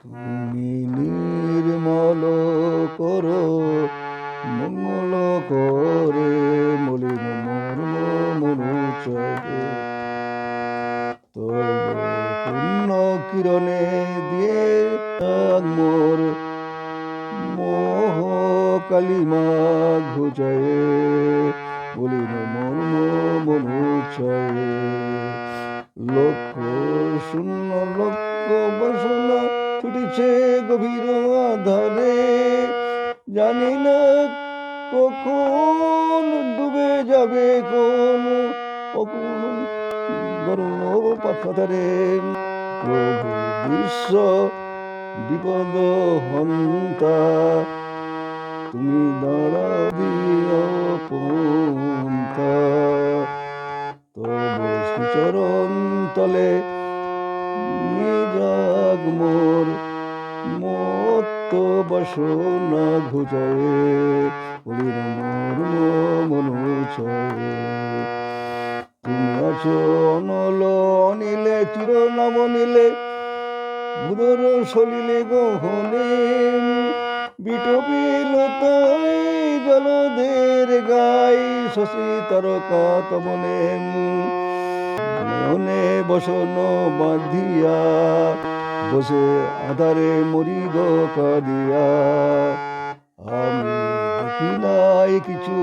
তুমি নির্মল করো, মঙ্গল করে, মলিন মর্ম মনুচয়ে তব পূর্ণ কিরণে দিয়ে মোর মোহ কালিমা ঘুচয়ে, মলিন মর্ম মনুচয়ে লক্ষ শূন্য লক্ষ ছুটিছে গভীর আধারে। জানি না কখন ডুবে যাবে কোন অকুল প্রভু বিশ্ব বিপদ হন্তা, তুমি দাঁড়া দিও পন্থা। সুচরণ তলে নিজাগ মত বাসনা ঘুচায়ে অলির মর্ম মনুচয়ে তুমি আছো অনল অনিলে, চির নবনীলে ভুদর সলিলে গহনে। বিটপিলতাই জলদের গাই শশী তারকা তমনে। মনে বসন বাঁধিয়া বসে আধারে মরি গো কাঁদিয়া। আমি দেখি নাই কিছু,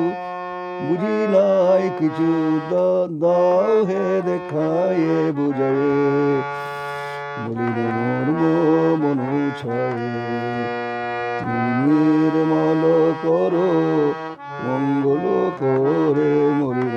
বুঝি নাই কিছু, দাও হে দেখায়ে বুঝায়ে বলিল মর্ম মনু ছয়ে নির্মল করো, মঙ্গল করে মরিল